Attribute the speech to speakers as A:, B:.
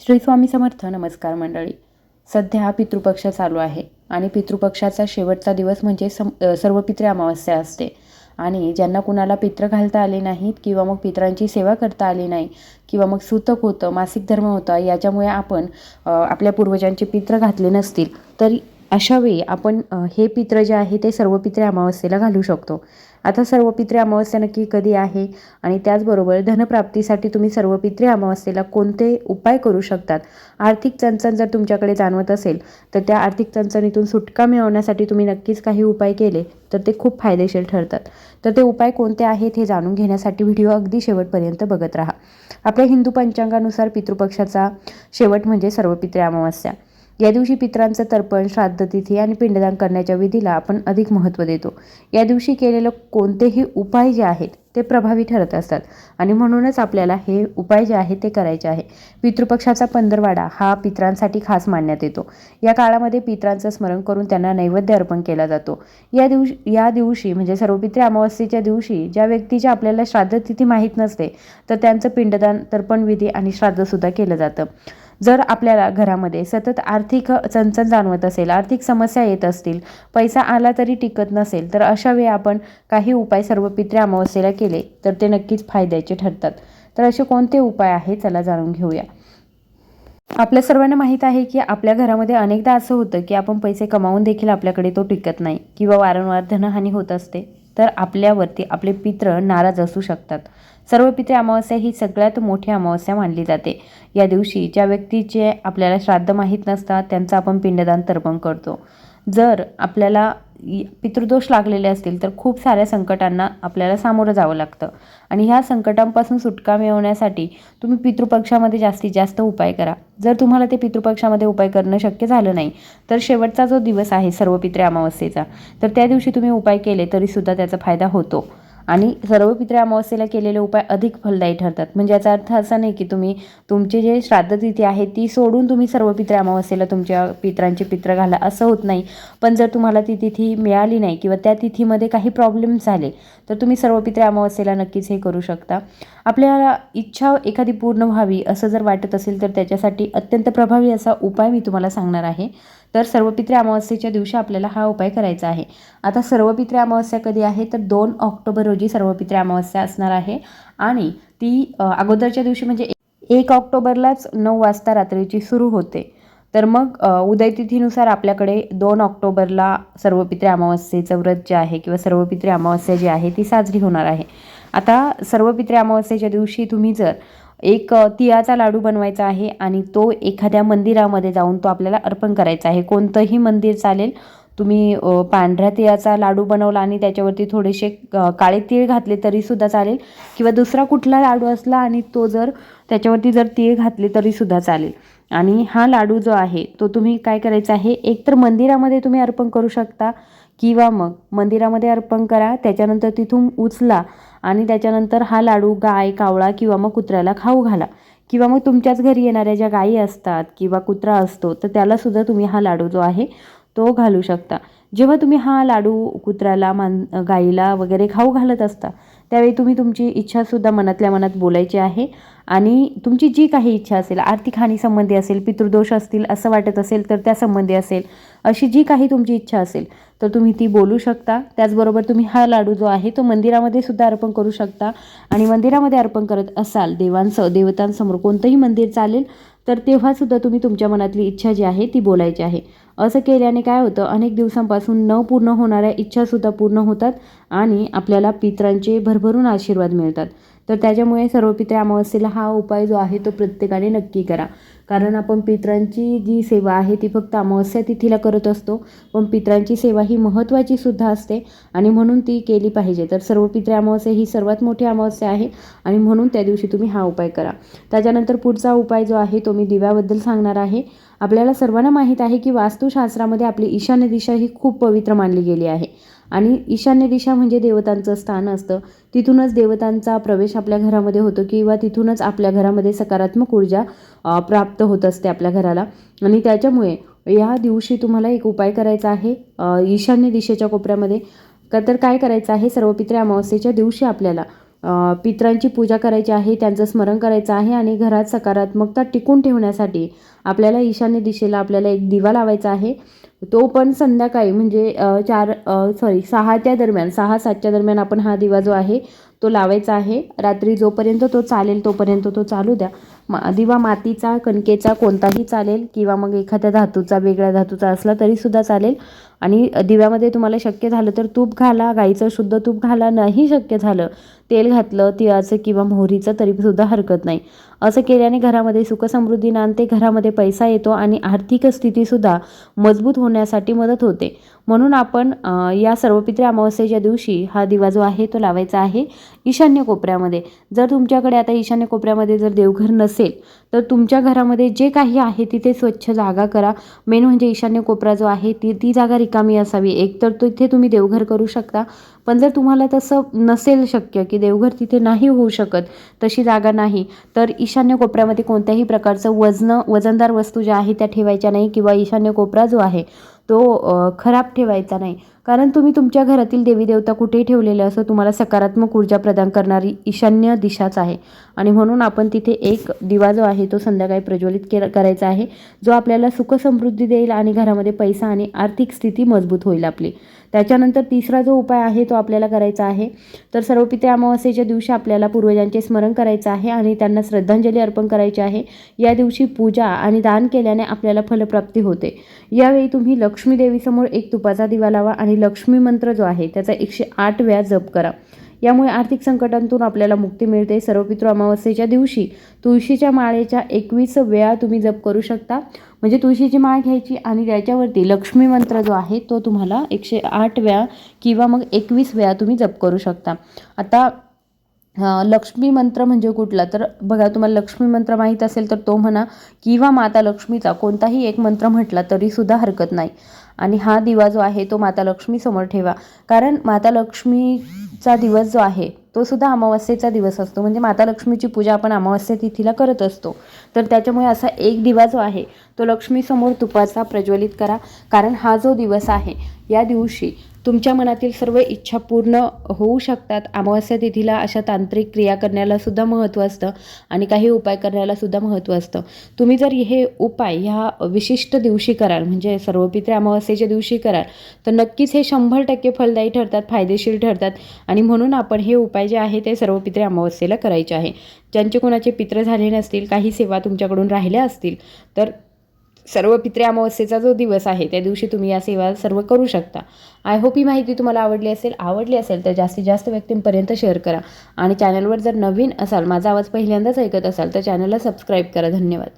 A: श्री स्वामी समर्थ नमस्कार मंडळी. सध्या पितृपक्ष चालू आहे आणि पितृपक्षाचा शेवटचा दिवस म्हणजे सम सर्व पित्रे अमावस्या असते. आणि ज्यांना कुणाला पित्र घालता आले नाहीत किंवा मग पित्रांची सेवा करता आली नाही किंवा मग सूतक होतं मासिक धर्म होता याच्यामुळे आपण आपल्या पूर्वजांचे पित्र घातले नसतील तरी अशावेळी आपण हे पित्र जे आहे ते सर्व पित्रे अमावस्येला घालू शकतो. आता सर्व पित्रे अमावस्या नक्की कधी आहे? आणि त्याचबरोबर धनप्राप्तीसाठी तुम्ही सर्व पित्रे अमावस्येला कोणते उपाय करू शकतात? आर्थिक चणचण जर तुमच्याकडे जाणवत असेल तर त्या आर्थिक चणचणीतून सुटका मिळवण्यासाठी तुम्ही नक्कीच काही उपाय केले तर ते खूप फायदेशीर ठरतात. तर ते उपाय कोणते आहेत हे जाणून घेण्यासाठी व्हिडिओ अगदी शेवटपर्यंत बघत राहा. आपल्या हिंदू पंचांगानुसार पितृपक्षाचा शेवट म्हणजे सर्व पित्रे अमावस्या. या दिवशी पित्रांचं तर्पण श्राद्ध तिथी आणि पिंडदान करण्याच्या विधीला आपण अधिक महत्त्व देतो. या दिवशी केलेलं कोणतेही उपाय जे आहेत ते प्रभावी ठरत असतात. आणि म्हणूनच आपल्याला हे उपाय जे आहेत ते करायचे आहे. पितृपक्षाचा पंधरवाडा हा पित्रांसाठी खास मानण्यात येतो. या काळामध्ये पित्रांचं स्मरण करून त्यांना नैवेद्य अर्पण केला जातो. या दिवशी या दिवशी म्हणजे सर्वपित्री अमावस्येच्या दिवशी ज्या व्यक्तीच्या आपल्याला श्राद्ध तिथी माहीत नसते तर त्यांचं पिंडदान तर्पण विधी आणि श्राद्धसुद्धा केलं जातं. जर आपल्याला घरामध्ये सतत आर्थिक चणचण जाणवत असेल आर्थिक समस्या येत असतील पैसा आला तरी टिकत नसेल तर अशा वेळी आपण काही उपाय सर्व पित्र्या अमावस्येला केले तर ते नक्कीच फायद्याचे ठरतात. तर असे कोणते उपाय आहे चला जाणून घेऊया. आपल्या सर्वांना माहीत आहे की आपल्या घरामध्ये अनेकदा असं होतं की आपण पैसे कमावून देखील आपल्याकडे तो टिकत नाही किंवा वारंवार धनहानी होत असते तर आपल्यावरती आपले पित्र नाराज असू शकतात. सर्व पित्रे अमावस्या ही सगळ्यात मोठी अमावस्या मानली जाते. या दिवशी ज्या व्यक्तीचे आपल्याला श्राद्ध माहीत नसतात त्यांचं आपण पिंडदान तर्पण करतो. जर आपल्याला इ- पितृदोष लागलेले असतील तर खूप साऱ्या संकटांना आपल्याला सामोरं जावं लागतं. आणि ह्या संकटांपासून सुटका मिळवण्यासाठी तुम्ही पितृपक्षामध्ये जास्तीत जास्त उपाय करा. जर तुम्हाला ते पितृपक्षामध्ये उपाय करणं शक्य झालं नाही तर शेवटचा जो दिवस आहे सर्व पित्रे अमावस्येचा तर त्या दिवशी तुम्ही उपाय केले तरीसुद्धा त्याचा फायदा होतो. आणि सर्व पित्रे अमावस्येला केलेले उपाय अधिक फलदायी ठरतात. म्हणजे याचा अर्थ असा नाही की तुम्ही तुमचे जे श्राद्ध तिथी आहे ती सोडून तुम्ही सर्व पित्रे अमावस्येला तुमच्या पित्रांचे पित्र घाला. असं होत नाही. पण जर तुम्हाला ती तिथी मिळाली नाही किंवा त्या तिथीमध्ये काही प्रॉब्लेम झाले तर तुम्ही सर्व पित्रे अमावस्येला नक्कीच हे करू शकता. आपल्याला इच्छा एखादी पूर्ण व्हावी असं जर वाटत असेल तर त्याच्यासाठी अत्यंत प्रभावी असा उपाय मी तुम्हाला सांगणार आहे. तर सर्वपित्रे अमावस्येच्या दिवशी आपल्याला हा उपाय करायचा आहे. आता सर्वपित्रे अमावस्या कधी आहे? तर दोन ऑक्टोबर रोजी सर्वपित्रे अमावस्या असणार आहे. आणि ती अगोदरच्या दिवशी म्हणजे एक ऑक्टोबरलाच नऊ वाजता रात्रीची सुरू होते. तर मग उदयतिथीनुसार आपल्याकडे दोन ऑक्टोबरला सर्वपित्रे अमावस्येचं व्रत जे आहे किंवा सर्वपित्री अमावस्या जी आहे ती साजरी होणार आहे. आता सर्वपित्री अमावस्येच्या दिवशी तुम्ही जर एक तिळाचा लाडू बनवायचा आहे आणि तो एखाद्या मंदिरामध्ये जाऊन तो आपल्याला अर्पण करायचा आहे कोणतंही मंदिर चालेल तुम्ही पांढऱ्या तिळाचा लाडू बनवला आणि त्याच्यावरती थोडेसे काळे तीळ घातले तरीसुद्धा चालेल किंवा दुसरा कुठला लाडू असला आणि तो जर त्याच्यावरती जर तीळ घातले तरीसुद्धा चालेल. आणि हा लाडू जो आहे तो तुम्ही काय करायचा आहे एकतर मंदिरामध्ये तुम्ही अर्पण करू शकता किंवा मग मंदिरामध्ये अर्पण करा त्याच्यानंतर तिथून उचला आणि त्याच्यानंतर हा लाडू गाय कावळा किंवा मग कुत्र्याला खाऊ घाला. किंवा मग तुमच्याच घरी येणाऱ्या ज्या गायी असतात किंवा कुत्रा असतो तर त्यालासुद्धा तुम्ही हा लाडू जो आहे तो घालू शकता. जेव्हा तुम्ही हा लाडू कुत्र्याला मान गाईला वगैरे खाऊ घालत असता त्यावेळी तुम्ही तुमची इच्छासुद्धा मनातल्या मनात बोलायची आहे. आणि तुमची जी काही इच्छा असेल आर्थिक हानीसंबंधी असेल पितृदोष असतील असं वाटत असेल तर त्या संबंधी असेल अशी जी काही तुमची इच्छा असेल तर तुम्ही ती बोलू शकता. त्याचबरोबर तुम्ही हा लाडू जो आहे तो मंदिरामध्ये सुद्धा अर्पण करू शकता. आणि मंदिरामध्ये अर्पण करत असाल देवांसह देवतांसमोर कोणतंही मंदिर चालेल तर तेव्हासुद्धा तुम्ही तुमच्या मनातली इच्छा जी आहे ती बोलायची आहे. असं केल्याने काय होतं अनेक दिवसांपासून न पूर्ण होणाऱ्या इच्छासुद्धा पूर्ण होतात आणि आपल्याला पित्रांचे भरभरून आशीर्वाद मिळतात. तर त्याच्यामुळे सर्व पित्रे अमावस्येला हा उपाय जो आहे तो प्रत्येकाने नक्की करा. कारण आपण पित्रांची जी सेवा आहे ती फक्त अमावस्या तिथीला करत असतो पण पित्रांची सेवा ही महत्त्वाची सुद्धा असते आणि म्हणून ती केली पाहिजे. तर सर्व पित्रे अमावस्या ही सर्वात मोठी अमावस्या आहे आणि म्हणून त्या दिवशी तुम्ही हा उपाय करा. त्याच्यानंतर पुढचा उपाय जो आहे तो मी दिव्याबद्दल सांगणार आहे. आपल्याला सर्वांना माहीत आहे की वास्तुशास्त्रामध्ये आपली ईशान्य दिशा ही खूप पवित्र मानली गेली आहे. आणि ईशान्य दिशा म्हणजे देवतांचं स्थान असतं. तिथूनच देवतांचा प्रवेश आपल्या घरामध्ये होतो किंवा तिथूनच आपल्या घरामध्ये सकारात्मक ऊर्जा प्राप्त होत असते आपल्या घराला. आणि त्याच्यामुळे या दिवशी तुम्हाला एक उपाय करायचा आहे ईशान्य दिशेच्या कोपऱ्यामध्ये. का तर काय करायचं आहे सर्व पित्रे अमावस्येच्या दिवशी आपल्याला पित्रांची पितरांची पूजा करायची आहे त्यांचं स्मरण करायचं आहे आणि घरात सकारात्मकता टिकून ठेवण्यासाठी आपल्याला ईशान्य दिशेला आपल्याला एक दिवा लावायचा आहे. तो पण संध्याकाळी म्हणजे चार सॉरी सहाच्या दरम्यान सहा सातच्या दरम्यान आपण हा दिवा जो आहे तो लावायचा आहे. रात्री जोपर्यंत तो चालेल तोपर्यंत तो चालू द्या. मा दिवा मातीचा कणकेचा कोणताही चालेल किंवा मग एखाद्या धातूचा वेगळ्या धातूचा असला तरीसुद्धा चालेल. आणि दिव्यामध्ये तुम्हाला शक्य झालं तर तूप घाला गाईचं शुद्ध तूप घाला नाही शक्य झालं तेल घातलं तिळाचं किंवा मोहरीचं तरीसुद्धा हरकत नाही. असं केल्याने घरामध्ये सुखसमृद्धी नांदते घरामध्ये पैसा येतो आणि आर्थिक स्थितीसुद्धा मजबूत होण्यासाठी मदत होते. म्हणून आपण या सर्वपित्री अमावस्येच्या दिवशी हा दिवा जो आहे तो लावायचा आहे ईशान्य कोपऱ्यामध्ये. जर तुमच्याकडे आता ईशान्य कोपऱ्यामध्ये जर देवघर नसेल तर तुमच्या घरामध्ये जे काही आहे तिथे स्वच्छ जागा करा. मेन म्हणजे ईशान्य कोपरा जो आहे ती ती जागा रिकामी असावी. एक तर तिथे तुम्ही देवघर करू शकता. पण जर तुम्हाला तसं नसेल शक्य की देवघर तिथे नाही होऊ शकत तशी जागा नाही तर ईशान्य कोपऱ्यामध्ये कोणत्याही प्रकारचं वजन वजनदार वस्तू ज्या आहे त्या ठेवायच्या नाही किंवा ईशान्य कोपरा जो आहे तो खराब ठेवायचा नाही. कारण तुम्ही तुमच्या घरातील देवी देवता कुठेही ठेवलेले असो तुम्हाला सकारात्मक ऊर्जा प्रदान करणारी ईशान्य दिशाच आहे. आणि म्हणून आपण तिथे एक दिवा जो आहे तो संध्याकाळी प्रज्वलित के करायचा आहे जो आपल्याला सुखसमृद्धी देईल आणि घरामध्ये पैसा आणि आर्थिक स्थिती मजबूत होईल आपली. त्याच्यानंतर तिसरा जो उपाय आहे तो आपल्याला करायचा आहे. तर सर्वपिते अमावस्येच्या दिवशी आपल्याला पूर्वजांचे स्मरण करायचं आहे आणि त्यांना श्रद्धांजली अर्पण करायची आहे. या दिवशी पूजा आणि दान केल्याने आपल्याला फलप्राप्ती होते. यावेळी तुम्ही लक्ष्मी देवीसमोर एक तुपाचा दिवा लावा आणि लक्ष्मी मंत्र जो आहे त्याचा एकशे आठ वेळा जप करा. यामुळे आर्थिक संकटांतून आपल्याला मुक्ती मिळते. सर्वपितृ अमावस्येच्या दिवशी तुळशीच्या माळेच्या एकवीस वेळा तुम्ही जप करू शकता. म्हणजे तुळशीची माळ घ्यायची आणि त्याच्यावरती लक्ष्मी मंत्र जो आहे तो तुम्हाला एकशे आठ वेळा किंवा मग एकवीस वेळा तुम्ही जप करू शकता. आता लक्ष्मी मंत्र म्हणजे कुठला? तर बघा तुम्हाला लक्ष्मी मंत्र माहीत असेल तर तो म्हणा किंवा माता लक्ष्मीचा कोणताही एक मंत्र म्हटला तरीसुद्धा हरकत नाही. आणि हा दिवा जो आहे तो माता लक्ष्मीसमोर ठेवा. कारण माता लक्ष्मीचा दिवस जो आहे तो सुद्धा अमावस्येचा दिवस असतो. म्हणजे माता लक्ष्मीची पूजा आपण अमावस्या तिथीला करत असतो. तर त्याच्यामुळे असा एक दिवा जो आहे तो लक्ष्मीसमोर तुपाचा प्रज्वलित करा. कारण हा जो दिवस आहे या दिवशी तुमच्या मनातील सर्व इच्छा पूर्ण होऊ शकतात. अमावस्या तिथीला अशा तांत्रिक क्रिया करण्यालासुद्धा महत्त्व असतं आणि काही उपाय करण्याला सुद्धा महत्त्व असतं. तुम्ही जर हे उपाय ह्या विशिष्ट दिवशी कराल म्हणजे सर्वपित्रे अमावस्येच्या दिवशी कराल तर नक्कीच हे शंभर टक्के फलदायी ठरतात फायदेशीर ठरतात. आणि म्हणून आपण हे उपाय जे आहे ते सर्वपित्रे अमावस्येला करायचे आहे. ज्यांचे कोणाचे पित्र झाले नसतील काही सेवा तुमच्याकडून राहिल्या असतील तर सर्व पित्रे अमावस्येचा जो दिवस आहे त्या दिवशी तुम्ही या सेवा सर्व करू शकता. आय होप ही माहिती तुम्हाला आवडली असेल आवडली असेल तर जास्तीत जास्त व्यक्तींपर्यंत शेअर करा. आणि चॅनलवर जर नवीन असाल माझा आवाज पहिल्यांदाच ऐकत असाल तर चॅनलला सबस्क्राईब करा. धन्यवाद.